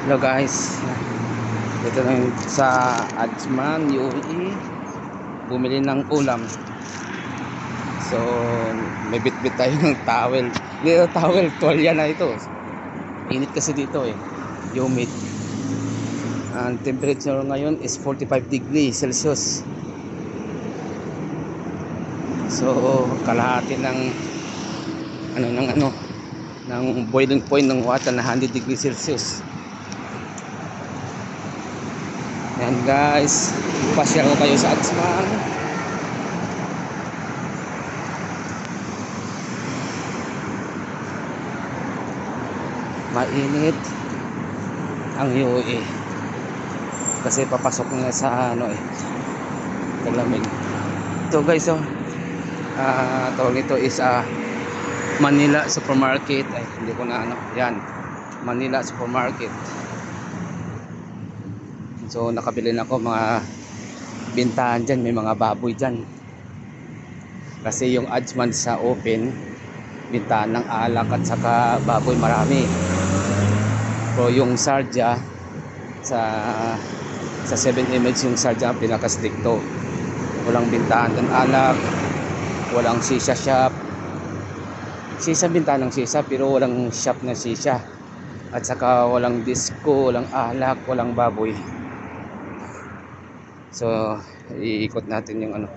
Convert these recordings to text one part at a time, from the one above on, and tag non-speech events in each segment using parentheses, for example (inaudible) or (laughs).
Hello guys. Dito na sa Ajman, UAE. Bumili ng ulam. So, may bit-bit tayo ng towel. Hindi ito towel, tuwalya na ito. Init kasi dito eh. Humid. Ang temperature ngayon is 45 degrees Celsius. So, kalahati ng ano ng ano ng boiling point ng water na 100 degrees Celsius. Yan guys, pasyal ko kayo sa Adsman. Mainit ang UAE. Kasi papasok na sa ano eh. Talamig. Ito guys oh. Ah, tawag nito is ah Manila Supermarket. Ay, hindi ko na ano. Yan. Manila Supermarket. So, nakabili na ako mga bintahan dyan. May mga baboy dyan. Kasi yung adsman sa open, bintahan ng alak at saka baboy marami. Pero yung sarja, sa sa 7 image yung sarja ang pinaka-stricto. Walang bintahan ng alak, walang shisha shop, sisa bintahan ng sisa pero walang shop na sisa at saka walang disco, walang alak, walang baboy so iikot natin yung ano.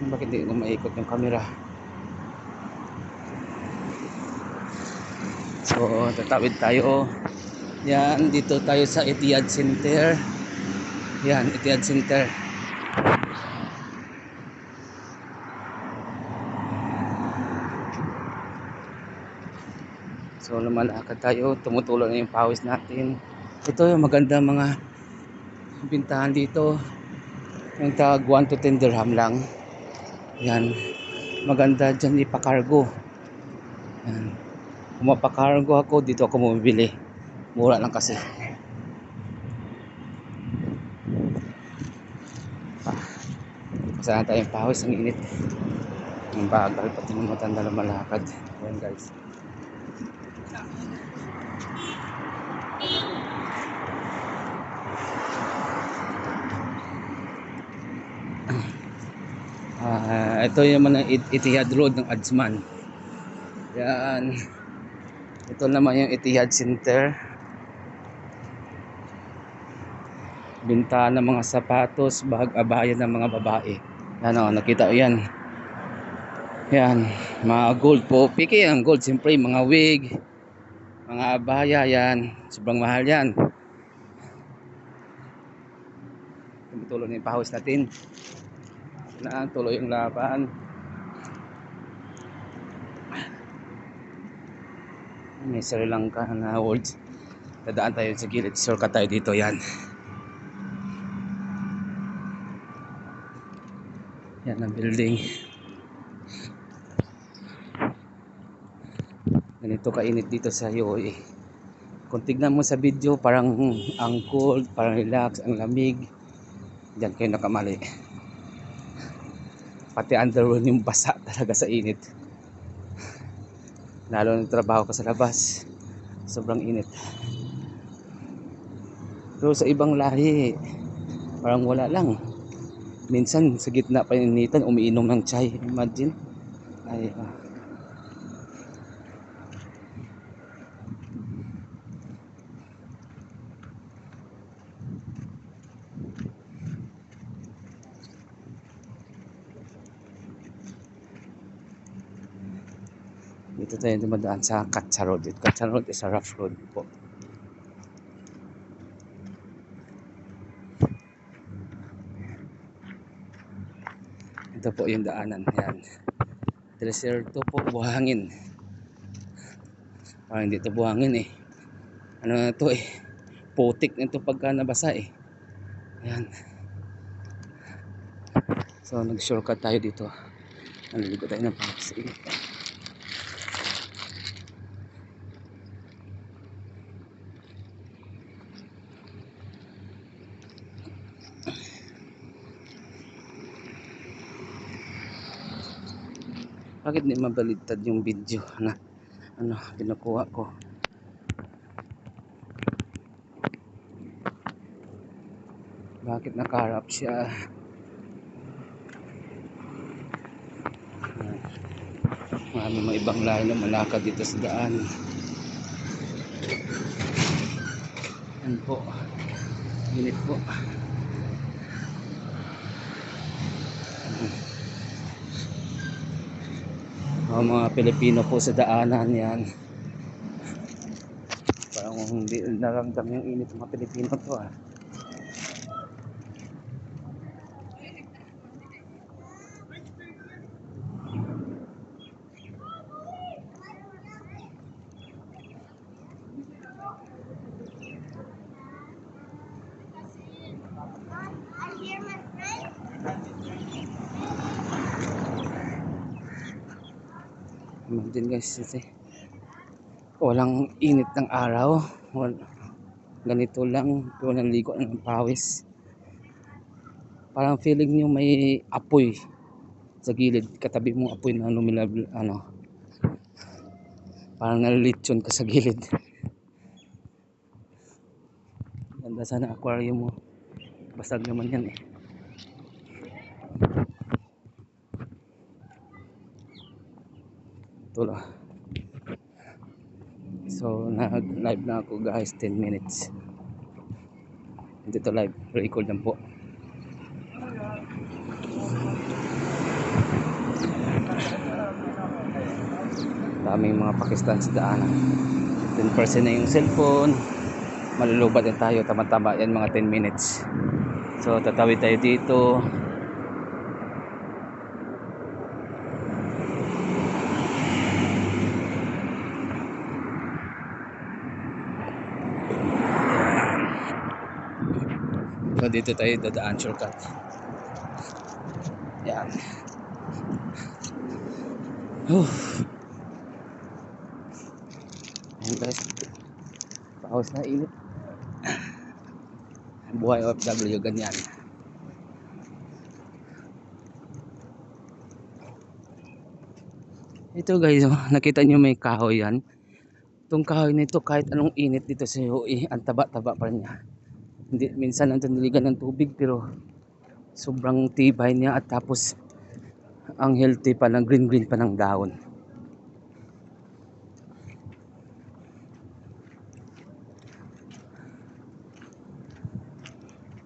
Bakit hindi ko maikot yung camera? So tatawid tayo yan dito tayo sa Etihad Center. Yan Etihad Center. So lumalakad tayo, tumutulo na yung pawis natin. Ito yung maganda mga bintahan dito. Yung tag 1 to 10 dirham lang. Yan. Maganda dyan ipakargo. Yan. Kung mapakargo ako, dito ako bumibili. Mura lang kasi. Ah. Saan tayong pawis, ang init. Ang bagal, pati ng matanda lumalakad. Yan guys. Ah, ito yung mga It- Etihad Road ng Adsman. Yan. Ito naman yung Etihad Center. Binta ng mga sapatos, bag, abaya ng mga babae. Yan o, nakita ko yan. Yan, mga gold po. Piki ang gold, siyempre, mga wig, mga abaya, yan. Sobrang mahal yan. Tumutulong na yung pahos natin na tuloy yung laban. May Sri Lanka na words dadaan tayo sa gilid. Shortcut tayo dito yan. Yan ang building. Ganito kainit dito sa UAE kung tignan mo sa video parang ang cold parang relax ang lamig. Diyan kayo nakamali pati underwear yung basa (laughs) talaga sa init. Lalo na trabaho ko sa labas. Sobrang init. Pero sa ibang lahi parang wala lang. Minsan sa gitna pa yung initan umiinom ng chai. Imagine. Ay ah. Tayo dumadaan sa Katsa Road. Katsa Road is a rough road po. Ito po yung daanan. Yan. Desierto po, buhangin. Parang hindi ito buhangin eh. Ano na ito eh. Putik na ito pagka nabasa eh. Yan. So nag-shortcut tayo dito. Naliligo tayo ng pangkas. Init. bakit hindi mabaligtad yung video na ano kinukuha ko? Bakit nakaharap siya? Marami mga ibang lahi na malakad dito sa daan. Yan po. Init po. Ang mga Pilipino po sa daanan yan. Parang hindi naramdam yung init ng mga Pilipino to ah. Ano din guys kasi walang init ng araw. Wal, ganito lang. Walang ligo ng pawis. Parang feeling nyo may apoy sa gilid. Katabi mong apoy na lumilab, ano. Parang nalilitsyon ka sa gilid. Ganda sana aquarium mo. Basag naman yan eh. Ito lang. So, nag-live na ako guys, 10 minutes. Hindi to live, record lang po. Daming mga Pakistan sa daanan. 10% na yung cellphone. Malulubat din tayo, tama-tama yan mga 10 minutes. So, tatawid tayo dito. So, dito tayo dadaan shortcut. Yan. Whew. Ayan guys. Paus na init. Buhay OFW ganyan. Ito guys, oh, nakita nyo may kahoy yan. Itong kahoy na ito kahit anong init dito sa UI, ang taba-taba pa rin niya. Hindi, minsan nandun niligan ng tubig pero sobrang tibay niya at tapos ang healthy pa ng green green pa ng dahon.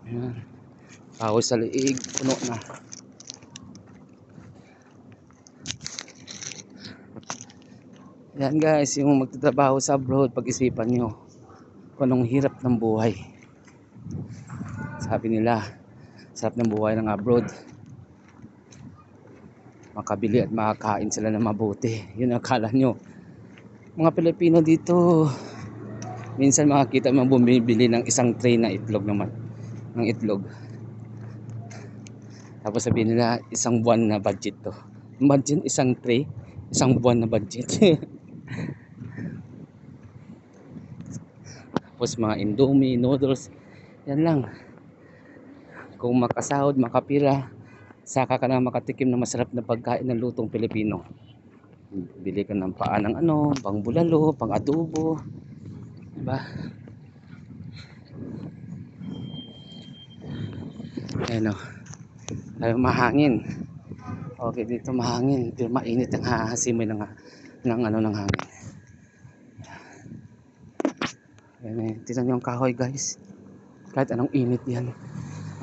Ayan. Kahoy sa liig, puno na. Yan guys, yung magtatrabaho sa abroad, pag-isipan nyo kung anong hirap ng buhay. Sabi nila, sarap ng buhay ng abroad. Makabili at makakain sila ng mabuti. Yun ang akala nyo. Mga Pilipino dito, minsan makakita mo bumibili ng isang tray na itlog naman. Ng itlog. Tapos sabihin nila, isang buwan na budget to. Imagine isang tray, isang buwan na budget. (laughs) Tapos mga indomie, noodles, yan lang. Kung makasahod, makapira, saka ka na makatikim ng masarap na pagkain ng lutong Pilipino. Bili ka ng paa ng ano, pang bulalo, pang adobo. Diba? Ayan o. Ay, mahangin. Okay, dito mahangin. Pero mainit ang hahasimoy ng, ng ano ng hangin. Ayan eh. Tignan nyo ang kahoy guys. Kahit anong init yan.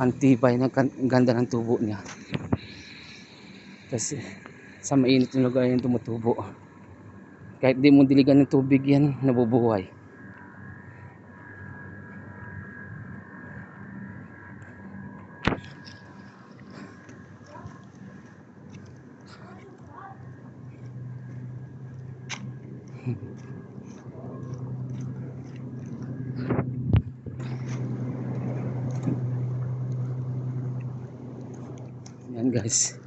Ang tibay gan- ganda ng tubo niya. Kasi sa mainit na lugar yan tumutubo. Kahit di mo diligan ng tubig yan, nabubuhay. (laughs) Guys.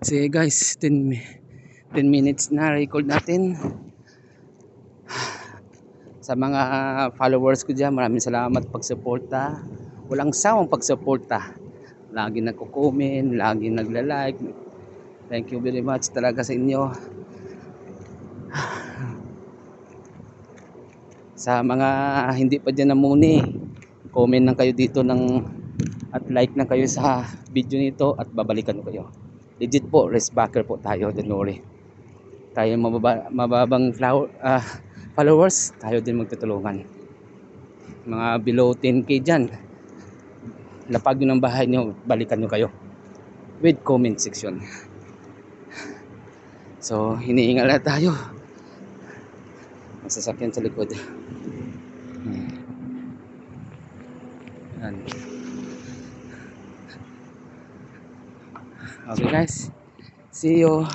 Sige guys, 10, mi- 10 minutes na record natin. Sa mga followers ko dyan, maraming salamat pagsuporta. Walang sawang pagsuporta. Lagi nagko-comment, lagi nagla-like. Thank you very much talaga sa inyo. Sa mga hindi pa dyan namuni, comment lang kayo dito ng at like na kayo sa video nito at babalikan ko kayo. Legit po, rest backer po tayo, don't worry. Tayo mababa, mababang flower, ah, (laughs) followers, tayo din magtutulungan. Mga below 10k dyan, lapag nyo ng bahay nyo, balikan nyo kayo. With comment section. So, hinihingal na tayo. Masasakyan sa likod. Hmm. Okay guys. See you.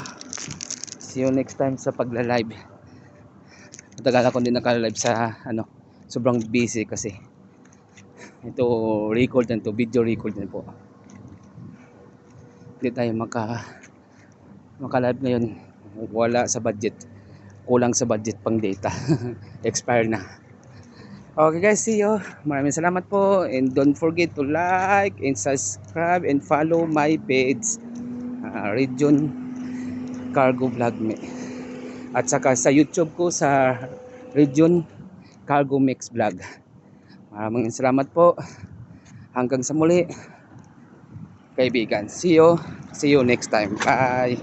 See you next time sa pagla-live. Matagal ako din naka-live sa ano, sobrang busy kasi. Ito record yan to, video record yan po. Hindi tayo maka maka-live ngayon. Wala sa budget. Kulang sa budget pang data. (laughs) Expire na. Okay guys, see you. Maraming salamat po and don't forget to like and subscribe and follow my page uh, Region Cargo Vlog Me. At saka sa YouTube ko sa Region Cargo Mix Vlog. Maraming salamat po. Hanggang sa muli. Kaibigan, see you. See you next time. Bye.